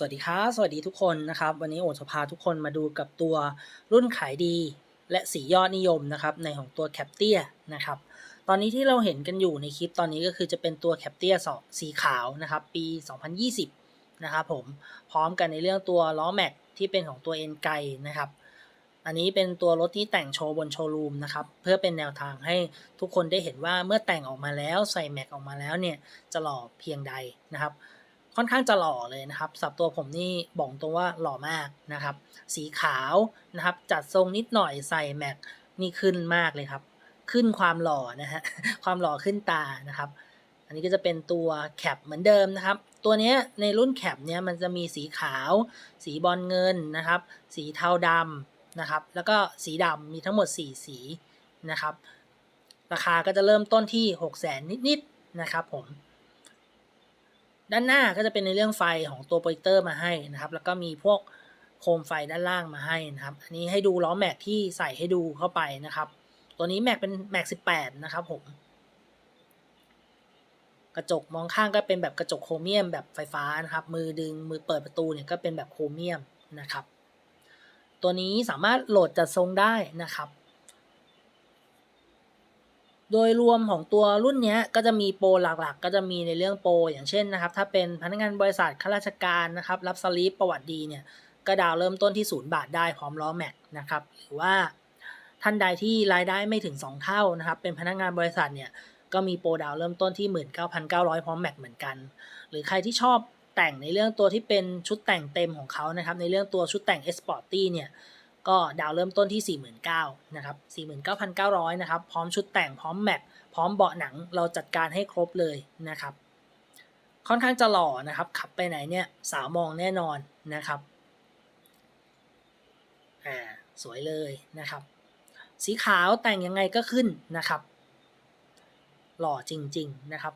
สวัสดีครับสวัสดีทุกคนนะครับ วันนี้โอจะพาทุกคนมาดูกับตัวรุ่นขายดีและสียอดนิยมนะครับในของตัวแคปเตียนะครับ ตอนนี้ที่เราเห็นกันอยู่ในคลิปตอนนี้ก็คือจะเป็นตัวแคปเตียสีขาวนะครับ ปี 2020 นะครับผมพร้อมกันในเรื่องตัวล้อแม็กที่เป็นของตัวเอ็นไกนะครับ อันนี้เป็นตัวรถที่แต่งโชว์บนโชว์รูมนะครับ เพื่อเป็นแนวทางให้ทุกคนได้เห็นว่าเมื่อแต่งออกมาแล้วใส่แม็กออกมาแล้วเนี่ยจะหล่อเพียงใดนะครับ ค่อนข้างจะหล่อเลยนะครับสับตัวผมนี่บอกตรงว่าหล่อมากนะครับ สีขาวนะครับ จัดทรงนิดหน่อยใส่แม็กนี่ขึ้นมากเลยครับ ขึ้นความหล่อนะฮะความหล่อขึ้นตานะครับ อันนี้ก็จะเป็นตัวแคปเหมือนเดิมนะครับ ตัวนี้ในรุ่นแคปเนี้ยมันจะมีสีขาว สีบอลเงินนะครับ สีเทาดำนะครับ แล้วก็สีดำมีทั้งหมด 4 สีนะครับ ราคาก็จะเริ่มต้นที่ 6 0 0 0 0 0นิดๆนะครับผม ด้านหน้าก็จะเป็นในเรื่องไฟของตัวโปรเจคเตอร์มาให้นะครับ แล้วก็มีพวกโคมไฟด้านล่างมาให้นะครับ อันนี้ให้ดูล้อแม็กที่ใส่ให้ดูเข้าไปนะครับ ตัวนี้แม็กเป็นแม็ก18นะครับผม กระจกมองข้างก็เป็นแบบกระจกโครเมียมแบบไฟฟ้านะครับ มือดึงมือเปิดประตูเนี่ยก็เป็นแบบโครเมียมนะครับ ตัวนี้สามารถโหลดจัดทรงได้นะครับ โดยรวมของตัวรุ่นนี้ก็จะมีโปรหลักๆ ก็จะมีในเรื่องโปรอย่างเช่นนะครับ ถ้าเป็นพนักงานบริษัทข้าราชการนะครับ รับสลีปประวัติดีเนี่ยก็ดาวเริ่มต้นที่ศูนย์บาทได้พร้อมล้อแม็กนะครับหรือว่าท่านใดที่รายได้ไม่ถึง 2 เท่านะครับ เป็นพนักงานบริษัทเนี่ยก็มีโปรดาวเริ่มต้นที่ 19,900 พร้อมแม็กเหมือนกัน หรือใครที่ชอบแต่งในเรื่องตัวที่เป็นชุดแต่งเต็มของเขานะครับในเรื่องตัวชุดแต่ง e s p o r t y เนี่ย ก็ดาวเริ่มต้นที่ 49,000นะครับ49,900นะครับ พร้อมชุดแต่งพร้อมแมปพร้อมเบาะหนังเราจัดการให้ครบเลยนะครับ ค่อนข้างจะหล่อนะครับ ขับไปไหนเนี่ยสาวมองแน่นอนนะครับอ่าสวยเลยนะครับ สีขาวแต่งยังไงก็ขึ้นนะครับ หล่อจริง ๆนะครับ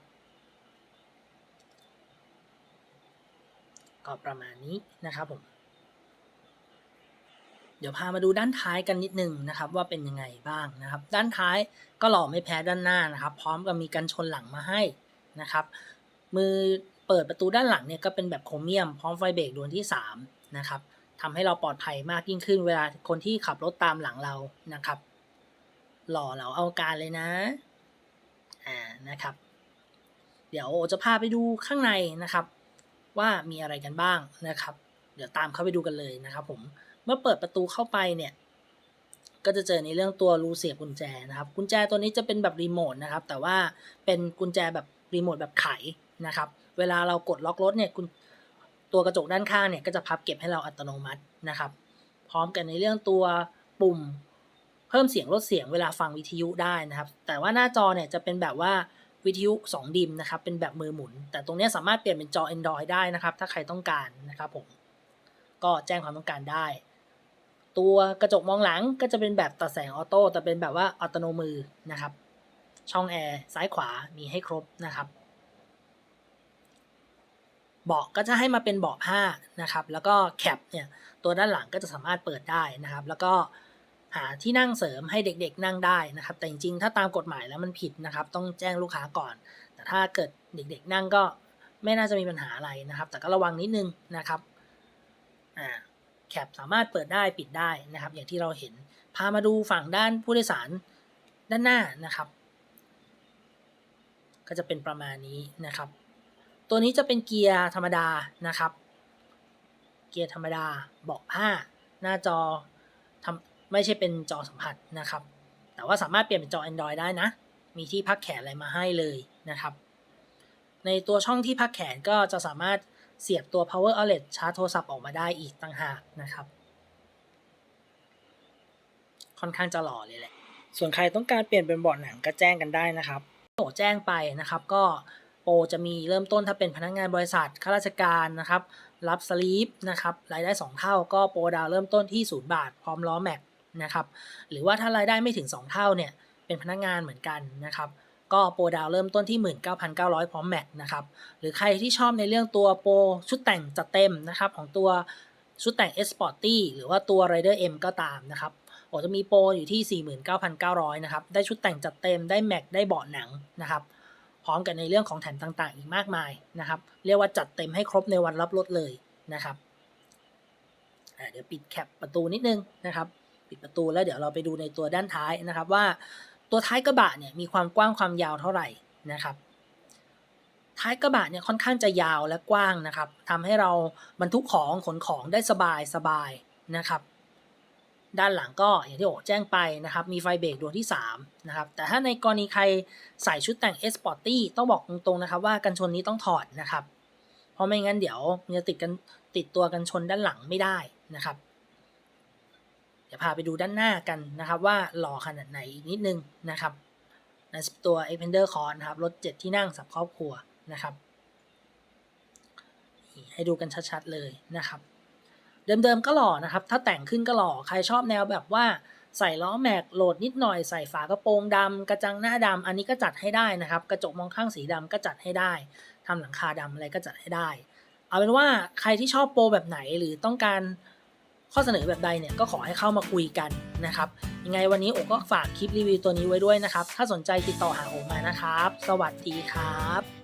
ก็ประมาณนี้นะครับผม เดี๋ยวพามาดูด้านท้ายกันนิดนึงนะครับ ว่าเป็นยังไงบ้างนะครับ ด้านท้ายก็หล่อไม่แพ้ด้านหน้านะครับ พร้อมกับมีกันชนหลังมาให้นะครับ มือเปิดประตูด้านหลังเนี่ยก็เป็นแบบโครเมียม พร้อมไฟเบรกดวงที่3นะครับทำให้เราปลอดภัยมากยิ่งขึ้นเวลาคนที่ขับรถตามหลังเรานะครับ หล่อเราเอาการเลยนะอ่านะครับ เดี๋ยวจะพาไปดูข้างในนะครับ ว่ามีอะไรกันบ้างนะครับ เดี๋ยวตามเข้าไปดูกันเลยนะครับผม เมื่อเปิดประตูเข้าไปเนี่ยก็จะเจอในเรื่องตัวรูเสียบกุญแจนะครับ กุญแจตัวนี้จะเป็นแบบรีโมทนะครับ แต่ว่าเป็นกุญแจแบบรีโมทแบบไขนะครับ เวลาเรากดล็อกรถเนี่ยกุญตัวกระจกด้านข้างเนี่ยก็จะพับเก็บให้เราอัตโนมัตินะครับ พร้อมกันในเรื่องตัวปุ่มเพิ่มเสียงลดเสียงเวลาฟังวิทยุได้นะครับ แต่ว่าหน้าจอเนี่ยจะเป็นแบบว่าวิทยุ 2 ดิมนะครับ เป็นแบบมือหมุน แต่ตรงนี้สามารถเปลี่ยนเป็นจอ Android ได้นะครับ ถ้าใครต้องการนะครับผม ก็แจ้งความต้องการได้ ตัวกระจกมองหลังก็จะเป็นแบบตัดแสงออโต้แต่เป็นแบบว่าอัตโนมือนะครับ ช่องแอร์ซ้ายขวามีให้ครบนะครับเบาะก็จะให้มาเป็นเบาะผ้านะครับ แล้วก็แคปเนี่ยตัวด้านหลังก็จะสามารถเปิดได้นะครับ แล้วก็หาที่นั่งเสริมให้เด็กๆนั่งได้นะครับ แต่จริงๆ ถ้าตามกฎหมายแล้วมันผิดนะครับ ต้องแจ้งลูกค้าก่อน แต่ถ้าเกิดเด็กๆ นั่งก็ไม่น่าจะมีปัญหาอะไรนะครับ แต่ก็ระวังนิดนึงนะครับ อ่า แคปสามารถเปิดได้ปิดได้นะครับ อย่างที่เราเห็น พามาดูฝั่งด้านผู้โดยสารด้านหน้านะครับ ก็จะเป็นประมาณนี้นะครับ ตัวนี้จะเป็นเกียร์ธรรมดานะครับ เกียร์ธรรมดาเบาะผ้า หน้าจอทำไม่ใช่เป็นจอสัมผัสนะครับ แต่ว่าสามารถเปลี่ยนเป็นจอ Android ได้นะ มีที่พักแขนอะไรมาให้เลยนะครับ ในตัวช่องที่พักแขนก็จะสามารถ เสียบตัว power outlet ชาร์จโทรศัพท์ออกมาได้อีกต่างหากนะครับ ค่อนข้างจะหล่อเลยแหละ ส่วนใครต้องการเปลี่ยนเป็นเบาะหนังก็แจ้งกันได้นะครับโตแจ้งไปนะครับก็โปรจะมีเริ่มต้นถ้าเป็นพนักงานบริษัทข้าราชการนะครับ รับสลีปนะครับรายได้ 2 เท่าก็โปรดาวเริ่มต้นที่ 0 บาท พร้อมล้อแม็กนะครับหรือว่าถ้ารายได้ไม่ถึง 2 เท่าเนี่ยเป็นพนักงานเหมือนกันนะครับ ก็โปรดาวเริ่มต้นที่ 19,900 พร้อมแม็กนะครับหรือใครที่ชอบในเรื่องตัวโปรชุดแต่งจัดเต็มนะครับของตัวชุดแต่ง S Sporty หรือว่าตัว Rider M ก็ตามนะครับโอจะมีโปรอยู่ที่ 49,900 นะครับ ได้ชุดแต่งจัดเต็ม ได้แม็ก ได้เบาะหนังนะครับ พร้อมกันในเรื่องของแถมต่างๆ อีกมากมายนะครับ เรียกว่าจัดเต็มให้ครบในวันรับรถเลยนะครับ เดี๋ยวปิดแคปประตูนิดนึงนะครับ ปิดประตูแล้วเดี๋ยวเราไปดูในตัวด้านท้ายนะครับว่า ตัวท้ายกระบะเนี่ยมีความกว้างความยาวเท่าไหร่นะครับ ท้ายกระบะเนี่ยค่อนข้างจะยาวและกว้างนะครับทำให้เราบรรทุกของขนของได้สบายสบายนะครับ ด้านหลังก็อย่างที่โอแจ้งไปนะครับ มีไฟเบรกดวงที่3นะครับแต่ถ้าในกรณีใครใส่ชุดแต่ง S Sporty ต้องบอกตรงๆนะครับ ว่ากันชนนี้ต้องถอดนะครับ เพราะไม่งั้นเดี๋ยวมันจะติดกันติดตัวกันชนด้านหลังไม่ได้นะครับ ดี๋ยวพาไปดูด้านหน้ากันนะครับ ว่าหล่อขนาดไหนอีกนิดนึงนะครับในตัว e x p e n d e r c o r นะครับรถ 7 ที่นั่งสับครอบครัวนะครับให้ดูกันชัดๆเลยนะครับ เดิมๆก็หล่อนะครับ ถ้าแต่งขึ้นก็หล่อใครชอบแนวแบบว่าใส่ล้อแม็กโหลดนิดหน่อยใส่ฝากระโปรงดำกระจังหน้าดำอันนี้ก็จัดให้ได้นะครับ กระจกมองข้างสีดำก็จัดให้ได้ทำหลังคาดำอะไรก็จัดให้ได้ เอาเป็นว่าใครที่ชอบโปรแบบไหนหรือต้องการ ข้อเสนอแบบใดเนี่ยก็ขอให้เข้ามาคุยกันนะครับ ยังไงวันนี้โอก็ฝากคลิปรีวิวตัวนี้ไว้ด้วยนะครับ ถ้าสนใจติดต่อหาโอมานะครับ สวัสดีครับ